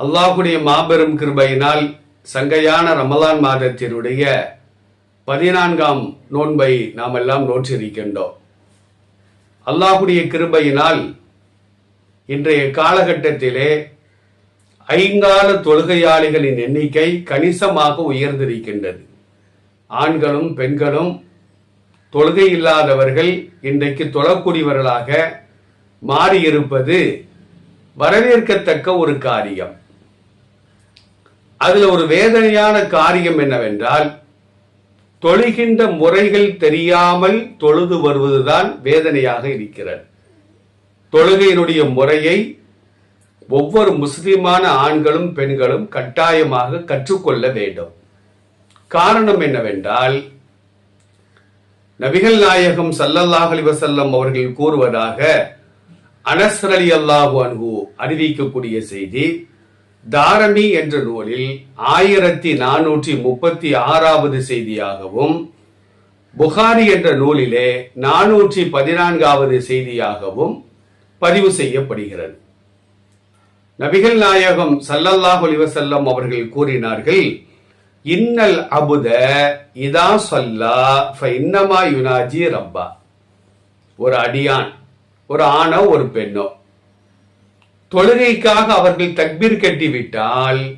அல்லாஹுடைய மாபெரும் கிருபையினால் சங்கையான ரமலான் மாதத்தினுடைய பதினான்காம் நோன்பை நாம் எல்லாம் நோற்றிருக்கின்றோம். அல்லாஹுடைய கிருபையினால் இன்றைய காலகட்டத்திலே ஐங்கால தொழுகையாளிகளின் எண்ணிக்கை கணிசமாக உயர்ந்திருக்கின்றது. ஆண்களும் பெண்களும் தொழுகை இல்லாதவர்கள் இன்றைக்கு தொழக்கூடியவர்களாக மாறியிருப்பது வரவேற்கத்தக்க ஒரு காரியம். அதில் ஒரு வேதனையான காரியம் என்னவென்றால் தொழுகின்ற முறைகள் தெரியாமல் தொழுது வருவதுதான் வேதனையாக இருக்கிறது. தொழுகையினுடைய முறையை ஒவ்வொரு முஸ்லிமான ஆண்களும் பெண்களும் கட்டாயமாக கற்றுக்கொள்ள வேண்டும். காரணம் என்னவென்றால் நபிகள் நாயகம் சல்லல்லாஹ் அலிவசல்லம் அவர்கள் கூறுவதாக அனஸ்ரலி அல்லாஹு அன்ஹு அறிவிக்கக்கூடிய செய்தி தாரமி என்ற நூலில் ஆயிரத்தி நானூற்றி முப்பத்தி ஆறாவது செய்தியாகவும் புகாரி என்ற நூலிலே நானூற்றி பதினான்காவது செய்தியாகவும் பதிவு செய்யப்படுகிறது. நபிகள் நாயகம் சல்லல்லாஹு அலைஹி அவர்கள் கூறினார்கள் இன்னல் அபுத இதா சொல்லா இன்னமா யுனாஜி ரப்பா. ஒரு அடியான் ஒரு ஆணோ ஒரு பெண்ணோ. தொழுகைக்காக அவர்கள் தக்பீர் கட்டிவிட்டால்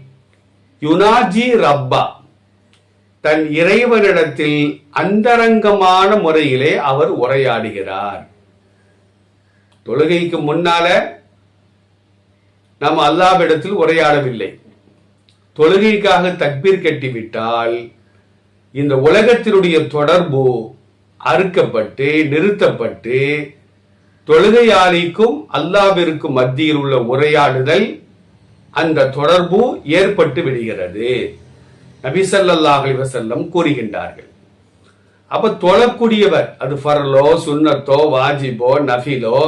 யுனாஜி ரப்பா தன் இறைவனிடத்தில் அந்தரங்கமான முறையிலே அவர் உரையாடுகிறார். தொழுகைக்கு முன்னால நாம் அல்லாவிடத்தில் உரையாடவில்லை. தொழுகைக்காக தக்பீர் கட்டிவிட்டால் இந்த உலகத்தினுடைய தொடர்பு அறுக்கப்பட்டு நிறுத்தப்பட்டு தொழுகையாளிக்கும் அல்லாவிற்கும் மத்தியில் உள்ள உரையாடுதல் அந்த தொடர்பு ஏற்பட்டு விடுகிறது. நபிசல்லாஹ் வசல்லம் கூறுகின்றார்கள். அப்ப தொழக்கூடியவர் அது ஃபர்லோ சுன்னத்தோ வாஜிபோ நஃபிலோ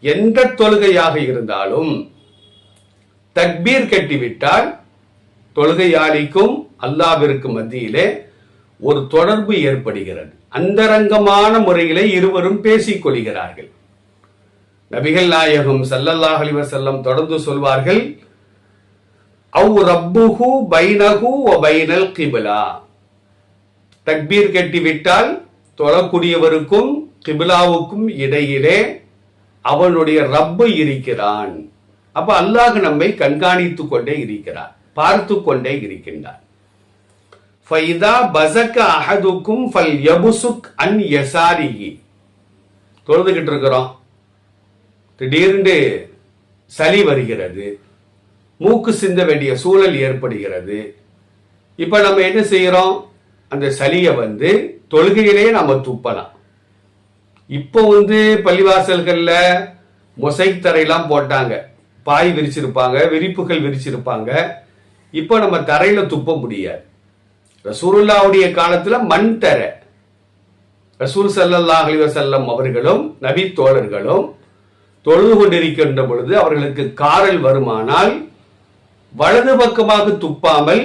எந்த தொழுகையாக இருந்தாலும் தக்பீர் கட்டிவிட்டால் தொழுகையாளிக்கும் அல்லாவிற்கு மத்தியிலே ஒரு தொடர்பு ஏற்படுகிறது. அந்தரங்கமான முறையிலே இருவரும் பேசிக் கொள்கிறார்கள். நபிகள் நாயகம் சல்லல்லாஹ் அலி வசல்லம் தொடர்ந்து சொல்வார்கள் அவு ரப்புஹு பைனஹு வ பைனல் கிபிலா. தக்பீர் கட்டிவிட்டால் தொழக்கூடியவருக்கும் கிபிலாவுக்கும் இடையிலே அவனுடைய ரப்பு இருக்கிறான். அப்ப அல்லாஹ் நம்மை கண்காணித்துக் கொண்டே இருக்கிறார் பார்த்து கொண்டே இருக்கின்றார் ஃபைதா பசக்க அஹதுக்கும் ஃபல் யபுசுக் அன் யசாரிகி தொழுதுகிட்டு இருக்கிறோம். திடீர்னு சளி வருகிறது மூக்கு சிந்த வேண்டிய சூழல் ஏற்படுகிறது. இப்போ நம்ம என்ன செய்கிறோம் அந்த சளியை வந்து தொழுகையிலேயே நம்ம துப்பலாம். இப்போ வந்து பள்ளிவாசல்களில் மொசைக் தரையெல்லாம் போட்டாங்க. பாய் விரிச்சிருப்பாங்க விரிப்புகள் விரிச்சிருப்பாங்க. இப்போ நம்ம தரையில் துப்ப முடியாது. ரசூருல்லாவுடைய காலத்தில் மண் தரை ரசூல் சல்லல்லாஹ் அலைஹி அவர்களும் நபி தோழர்களும் தொழுது கொண்டிருக்கின்ற பொழுது அவர்களுக்கு காரல் வருமானால் வலது பக்கமாக துப்பாமல்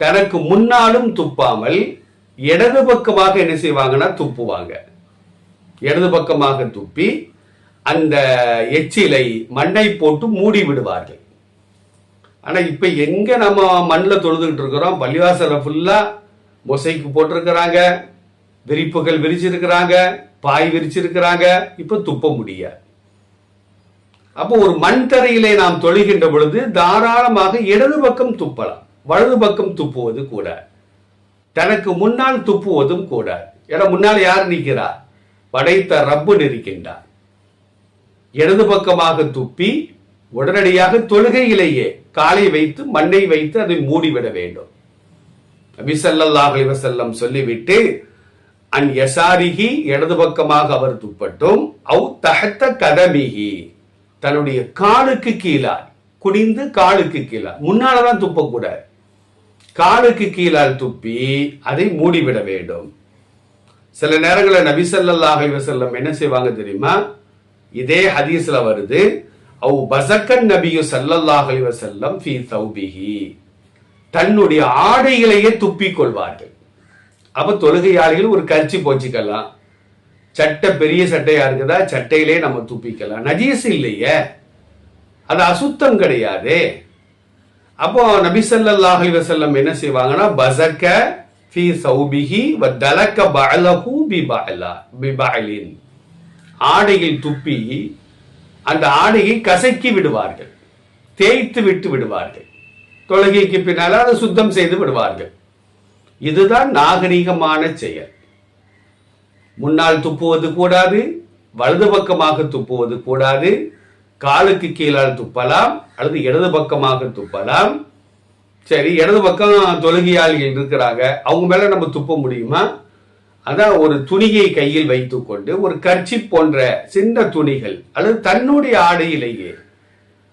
தனக்கு முன்னாலும் துப்பாமல் இடது பக்கமாக என்ன செய்வாங்கன்னா துப்புவாங்க. இடது பக்கமாக துப்பி அந்த எச்சிலை மண்ணை போட்டு மூடி விடுவார்கள். ஆனால் இப்போ எங்கே நம்ம மண்ணில் தொழுதுகிட்டு இருக்கிறோம்? பள்ளிவாசல ஃபுல்லாக மொசைக்கு போட்டிருக்கிறாங்க விரிப்புகள் விரிச்சிருக்கிறாங்க பாய் விரிச்சிருக்கிறாங்க இப்போ துப்ப முடியாது. அப்போ ஒரு மண் தரையிலே நாம் தொழுகின்ற பொழுது தாராளமாக இடது பக்கம் துப்பலாம் வலது பக்கம் துப்புவது கூட. தனக்கு முன்னால் துப்புவதும் கூட. ஏன்னா முன்னால் யார் நிற்கிறார் படைத்த ரப்பு நிற்கின்றார் இடது பக்கமாக துப்பி உடனடியாக தொழுகையிலேயே காலை வைத்து மண்ணை வைத்து அதை மூடிவிட வேண்டும். நபிசல்லாஹ் அலிவசல்லம் சொல்லிவிட்டு அன் யசாரிகி இடது பக்கமாக அவர் துப்பட்டும் அவு தகத்த கதமிகி தன்னுடைய காலுக்கு கீழாய் குனிந்து காலுக்கு கீழே முன்னாலதான் துப்பக்கூடாது காலுக்கு கீழால் துப்பி அதை மூடிவிட வேண்டும். சில நேரங்களில் நபி செல்லல்லாக அலைஹி என்ன செய்வாங்க தெரியுமா? இதே ஹதீஸ்ல வருது அவ் பசக்கன் நபியு செல்லல்லாக செல்லம் ஃபி ஃபீ தௌபிஹி. தன்னுடைய ஆடைகளையே துப்பிக் கொள்வார்கள். அப்ப தொழுகையாளிகள் ஒரு கர்ச்சி போச்சுக்கலாம். சட்டை பெரிய சட்டையா இருக்குதா? சட்டையிலே நம்ம துப்பிக்கலாம். நஜீஸ் இல்லையே. அது அசுத்தம் கிடையாதே. அப்போ நபிசல்லாஹ் ஸல்லல்லாஹு என்ன செய்வாங்கன்னா பசக்க ஃபி சௌபிஹி வ தலக்க பஅலஹு பி பஅலா பி பஅலின். ஆடையில் துப்பி அந்த ஆடையை கசக்கி விடுவார்கள். தேய்த்து விட்டு விடுவார்கள். தொழுகைக்கு பின்னால் அதை சுத்தம் செய்து விடுவார்கள். இதுதான் நாகரிகமான செயல். முன்னால் துப்புவது கூடாது வலது பக்கமாக துப்புவது கூடாது காலுக்கு கீழால் துப்பலாம் அல்லது இடது பக்கமாக துப்பலாம். சரி இடது பக்கம் தொழுகையாளிகள் இருக்கிறாங்க அவங்க மேல நம்ம துப்ப முடியுமா? அதான் ஒரு துணியை கையில் வைத்துக்கொண்டு ஒரு கர்ச்சி போன்ற சின்ன துணிகள் அல்லது தன்னுடைய ஆடையிலேயே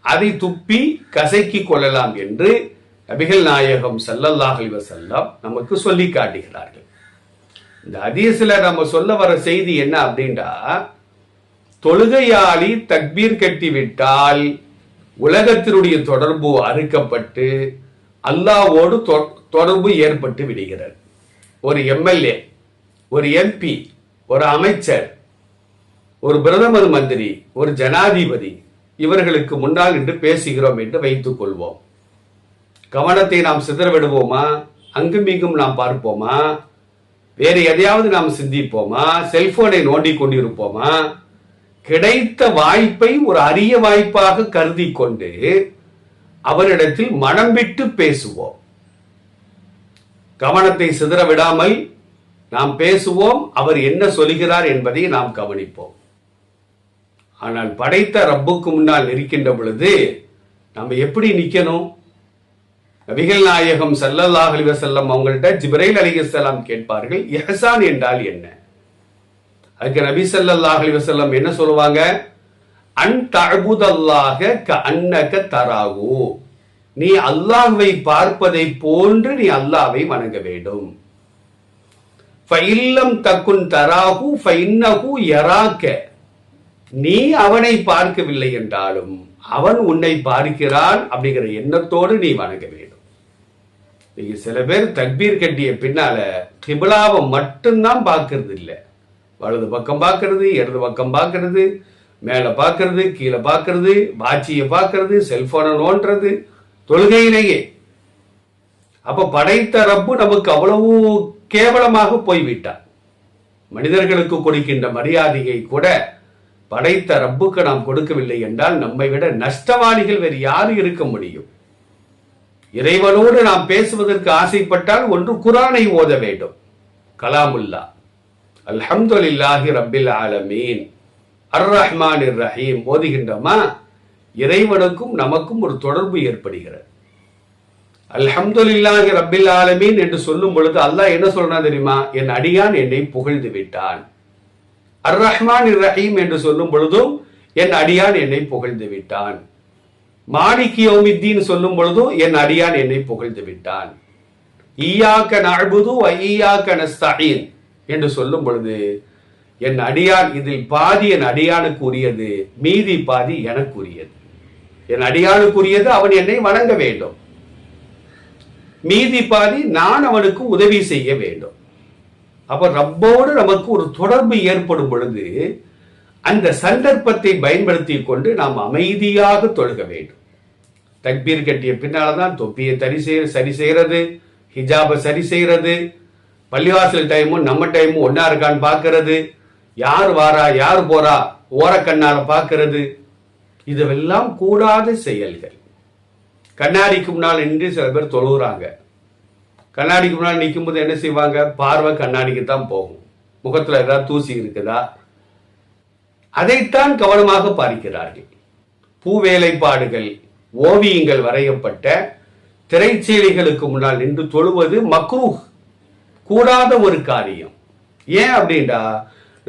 அதை துப்பி கசக்கி கொள்ளலாம் என்று நபிகள் நாயகம் ஸல்லல்லாஹு செல்லம் நமக்கு சொல்லி காட்டுகிறார்கள். இந்த ஹதீஸ்ல நம்ம சொல்ல வர செய்தி என்ன அப்படின்னா தொழுகையாளி தக்பீர் கட்டி விட்டால் உலகத்தினுடைய தொடர்பு அறுக்கப்பட்டு அல்லாவோடு தொடர்பு ஏற்பட்டு விடுகிறது. ஒரு எம்எல்ஏ ஒரு எம்பி ஒரு அமைச்சர் ஒரு பிரதமர் மந்திரி ஒரு ஜனாதிபதி இவர்களுக்கு முன்னால் நின்று பேசுகிறோம் என்று வைத்துக் கொள்வோம். கவனத்தை நாம் சிதறவிடுவோமா? அங்கும் இங்கும் நாம் பார்ப்போமா? வேறு எதையாவது நாம் சிந்திப்போமா? செல்போனை நோண்டி கொண்டிருப்போமா? கிடைத்த வாய்ப்பை ஒரு அரிய வாய்ப்பாக கருதி கொண்டு அவரிடத்தில் மனம் விட்டு பேசுவோம். கவனத்தை சிதற விடாமல் நாம் பேசுவோம் அவர் என்ன சொல்கிறார் என்பதை நாம் கவனிப்போம். ஆனால் படைத்த ரப்புக்கு முன்னால் இருக்கின்ற பொழுது நம்ம எப்படி நிற்கணும் நபிகள் நாயகம் சல்லல்லாஹ் அலிவசல்லம் அவங்கள்ட்ட ஜிப்ரைல் அலிகசல்லாம் கேட்பார்கள் எஹசான் என்றால் என்ன? அதுக்கு நபி சல்லல்லாஹ் அலிவசல்லம் என்ன சொல்லுவாங்க? அன் தஅபுதல்லாஹ கஅன்னக தராகு நீ அல்லாஹ்வை பார்ப்பதை போன்று நீ அல்லாவை வணங்க வேண்டும். ஃபைல்லம் தக்குன் தராகு ஃபைன்னஹு யராக்க நீ அவனை பார்க்கவில்லை என்றாலும் அவன் உன்னை பார்க்கிறான் அப்படிங்கிற எண்ணத்தோடு நீ வணங்க வேண்டும். நீங்க சில பேர் தக்பீர் கட்டிய பின்னால கிபிலாவை மட்டும்தான் பார்க்கறது இல்லை. வலது பக்கம் பார்க்கறது இடது பக்கம் பார்க்கறது மேலே பார்க்கறது கீழே பார்க்கறது வாட்சியை பார்க்கறது செல்போனை நோண்டுறது தொழுகையிலேயே. அப்ப படைத்த ரப்பு நமக்கு அவ்வளவு கேவலமாக போய்விட்டார் மனிதர்களுக்கு கொடுக்கின்ற மரியாதையை கூட படைத்த ரப்புக்கு நாம் கொடுக்கவில்லை என்றால் நம்மை விட நஷ்டவாளிகள் வேறு யாரு இருக்க முடியும்? இறைவனோடு நாம் பேசுவதற்கு ஆசைப்பட்டால் ஒன்று குரானை ஓத வேண்டும். கலாமுல்லா. அல்ஹம்துலில்லாஹி ரப்பில் ஆலமீன். அர் ரஹ்மான் இர் ரஹீம் ஓதுகின்றோமா? இறைவனுக்கும் நமக்கும் ஒரு தொடர்பு ஏற்படுகிறது. அல்ஹம்துலில்லாஹி ரப்பில் ஆலமீன் என்று சொல்லும் பொழுது அல்லாஹ் என்ன சொல்றான் தெரியுமா? என் அடியான் என்னை புகழ்ந்து விட்டான். அர் ரஹ்மான் இர் ரஹீம் என்று சொல்லும் பொழுதும் என் அடியான் என்னை புகழ்ந்து விட்டான். மாலிக் சொல்லும் பொழுதும் என் அடியான் என்னை புகழ்ந்து விட்டான். ஈயாக்க நஅபுது ஐயாக்க நஸ்தாயின் என்று சொல்லும் பொழுது என் அடியான் இதில் பாதி என் அடியானுக்கு உரியது மீதி பாதி எனக்கு உரியது என் அடியானுக்குரியது அவன் என்னை வணங்க வேண்டும். மீதி பாதி நான் அவனுக்கு உதவி செய்ய வேண்டும். அப்ப ரப்போடு நமக்கு ஒரு தொடர்பு ஏற்படும் பொழுது அந்த சந்தர்ப்பத்தை பயன்படுத்தி கொண்டு நாம் அமைதியாக தொழுக வேண்டும். தக்பீர் கட்டிய பின்னால்தான் தொப்பியை தரி செய்ய சரி செய்கிறது ஹிஜாபை சரி செய்கிறது பள்ளிவாசல் டைமும் நம்ம டைமும் ஒன்னா இருக்கான்னு பார்க்கறது யார் வாரா யார் போறா ஓரக்கண்ணால் பார்க்கறது இதுவெல்லாம் கூடாத செயல்கள். கண்ணாடிக்கு முன்னால் நின்று சில பேர் தொழுகிறாங்க கண்ணாடிக்கு முன்னால் நிற்கும்போது என்ன செய்வாங்க? பார்வை கண்ணாடிக்கு தான் போகும். முகத்தில் ஏதாவது தூசி இருக்குதா? அதைத்தான் கவனமாக பார்க்கிறார்கள். பூவேலைப்பாடுகள் ஓவியங்கள் வரையப்பட்ட திரைச்சீலைகளுக்கு முன்னால் நின்று தொழுவது மக்ரூ கூடாத ஒரு காரியம். ஏன் அப்படின்னா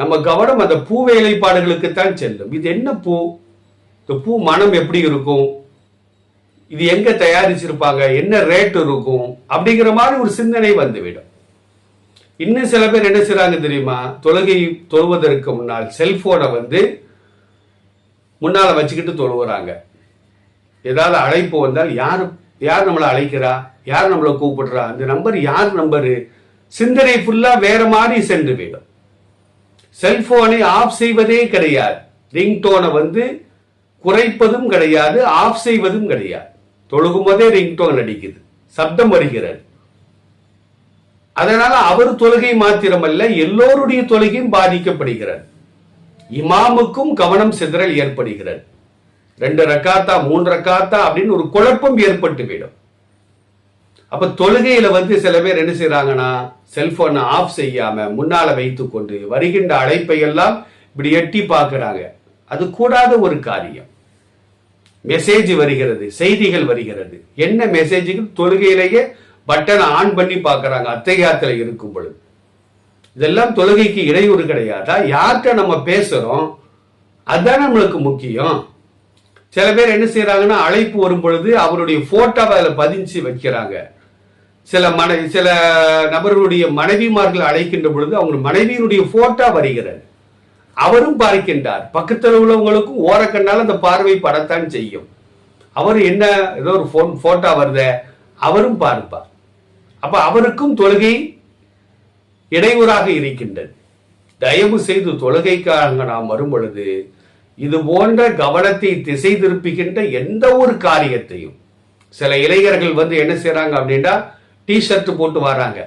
நம்ம கவனம் அந்த பூ வேலைப்பாடுகளுக்கு தான் செல்லும். இது என்ன பூ? இந்த பூ மனம் எப்படி இருக்கும்? இது எங்க தயாரிச்சிருப்பாங்க? என்ன ரேட் இருக்கும்? அப்படிங்கிற மாதிரி ஒரு சிந்தனை வந்துவிடும். இன்னும் சில பேர் என்ன செய்றாங்க தெரியுமா? தொழுகை தொழுவதற்கு முன்னால் செல்போனை வந்து முன்னால் வச்சுக்கிட்டு தொழுவுறாங்க. ஏதாவது அழைப்பு வந்தால் யார் யார் நம்மளை அழைக்கிறா? யார் நம்மளை கூப்பிடுறா? அந்த நம்பர் யார் நம்பரு? சிந்தனை ஃபுல்லா வேற மாதிரி சென்று போயிடும். செல்போனை ஆஃப் செய்வதே கிடையாது. ரிங்டோனை வந்து குறைப்பதும் கிடையாது ஆஃப் செய்வதும் கிடையாது. தொழுகும் போதே ரிங்டோன் அடிக்குது. சப்தம் வருகிறது. அதனால அவர் தொழுகை மாத்திரமல்ல எல்லோருடைய தொழுகையும் பாதிக்கப்படுகிறது. இமாமுக்கும் கவனம் சிதறல் ஏற்படுகிறது. ரெண்டு ரக்காத்தா மூன்று ரக்காத்தா அப்படின்னு ஒரு குழப்பம் ஏற்பட்டு போயிடும் அப்ப தொழுகையில வந்து சில பேர் என்ன செய்யறாங்கன்னா செல்போனை ஆஃப் செய்யாம முன்னால வைத்துக் கொண்டு வருகின்ற அழைப்பை எல்லாம் இப்படி எட்டி பார்க்கிறாங்க. அது கூடாத ஒரு காரியம். மெசேஜ் வருகிறது செய்திகள் வருகிறது. என்ன மெசேஜுக்கு தொழுகையிலேயே பட்டனை ஆன் பண்ணி பார்க்குறாங்க அத்தையாத்தில் இருக்கும் பொழுது. இதெல்லாம் தொழுகைக்கு இடையூறு கிடையாதா? யார்கிட்ட நம்ம பேசுகிறோம் அதுதான் நம்மளுக்கு முக்கியம். சில பேர் என்ன செய்கிறாங்கன்னா அழைப்பு வரும் பொழுது அவருடைய ஃபோட்டோவை அதில் பதிஞ்சு வைக்கிறாங்க. சில மனை சில நபர்களுடைய மனைவிமார்கள் அழைக்கின்ற பொழுது அவங்க மனைவியினுடைய ஃபோட்டோ வருகிறது. அவரும் பார்க்கின்றார். பக்கத்தில் உள்ளவங்களுக்கும் ஓரக்கண்ணால் அந்த பார்வை படத்தான் செய்யும். அவர் என்ன ஏதோ ஒரு ஃபோன் ஃபோட்டோ வருத அவரும் பார்ப்பார். அப்ப அவருக்கும் தொழுகை இடையூறாக இருக்கின்றது. தயவு செய்து தொழுகைக்காக நாம் வரும்பொழுது இது போன்ற கவனத்தை திசை திருப்புகின்ற எந்த ஒரு காரியத்தையும் சில இளைஞர்கள் வந்து என்ன செய்யறாங்க அப்படின்னா டிஷர்ட் போட்டு வராங்க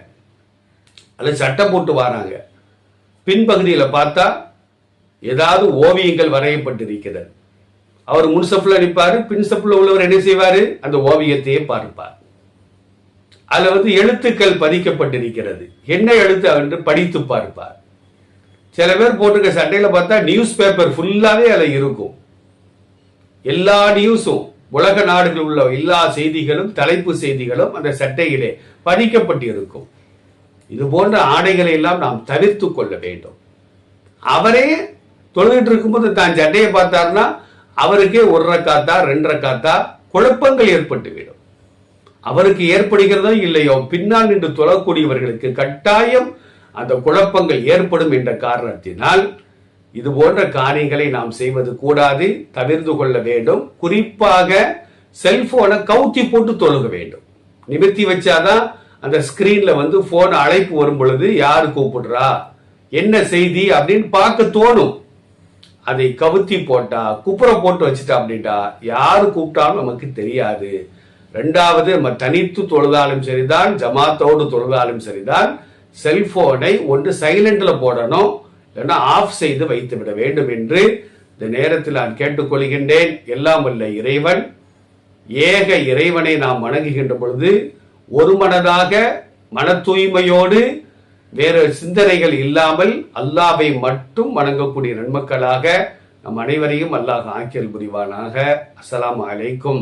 அல்லது சட்டை போட்டு வராங்க பின்பகுதியில் பார்த்தா ஏதாவது ஓவியங்கள் வரையப்பட்டிருக்கிறது. அவர் முன்சப்பில் நிற்பார் பின்சப்பில் உள்ளவர் என்ன செய்வார்? அந்த ஓவியத்தையே பார்ப்பார். அதில் வந்து எழுத்துக்கள் பதிக்கப்பட்டிருக்கிறது. என்ன எழுத்து என்று படித்து பார்ப்பார். சில பேர் போட்டிருக்க சட்டையில் பார்த்தா நியூஸ் பேப்பர் ஃபுல்லாகவே அதில் இருக்கும். எல்லா நியூஸும் உலக நாடுகளில் உள்ள எல்லா செய்திகளும் தலைப்பு செய்திகளும் அந்த சட்டையிலே பதிக்கப்பட்டிருக்கும். இது போன்ற ஆடைகளை எல்லாம் நாம் தவிர்த்து கொள்ள வேண்டும். அவரே தொழுகிட்டு இருக்கும்போது தான் சட்டையை பார்த்தாருன்னா அவருக்கே ஒரு ரக்காத்தா ரெண்டு ரக்காத்தா குழப்பங்கள் ஏற்பட்டுவிடும். அவருக்கு ஏற்படுகிறதோ இல்லையோ பின்னால் நின்று தொழக்கூடியவர்களுக்கு கட்டாயம் அந்த குழப்பங்கள் ஏற்படும் என்ற காரணத்தினால் இது போன்ற காரியங்களை நாம் செய்வது கூடாது தவிர்த்து கொள்ள வேண்டும். குறிப்பாக செல்போனை கவுத்தி போட்டு தொழுக வேண்டும். நிமித்தி வச்சாதான் அந்த ஸ்கிரீன்ல வந்து போன் அழைப்பு வரும் பொழுது யாரு கூப்பிடுறா என்ன செய்தி அப்படின்னு பார்க்க தோணும். அதை கவுத்தி போட்டா குப்புற போட்டு வச்சுட்டா அப்படின்ட்டா யாரு கூப்பிட்டாலும் நமக்கு தெரியாது. ரெண்டாவது நம்ம தனித்து தொழுதாலும் சரிதான் ஜமாத்தோடு தொழுதாலும் சரிதான். செல்போனை ஒன்று சைலண்டில் போடணும் இல்லைன்னா ஆஃப் செய்து வைத்து விட வேண்டும் என்று இந்த நேரத்தில் நான் கேட்டுக்கொள்கின்றேன். எல்லாம் வல்ல இறைவன். ஏக இறைவனை நாம் வணங்குகின்ற பொழுது ஒரு மனதாக மன தூய்மையோடு வேறு சிந்தனைகள் இல்லாமல் அல்லாவை மட்டும் வணங்கக்கூடிய நன்மக்களாக நம் அனைவரையும் அல்லாஹ் ஆக்கியல் புரிவானாக. அஸ்லாம் அலைக்கும்.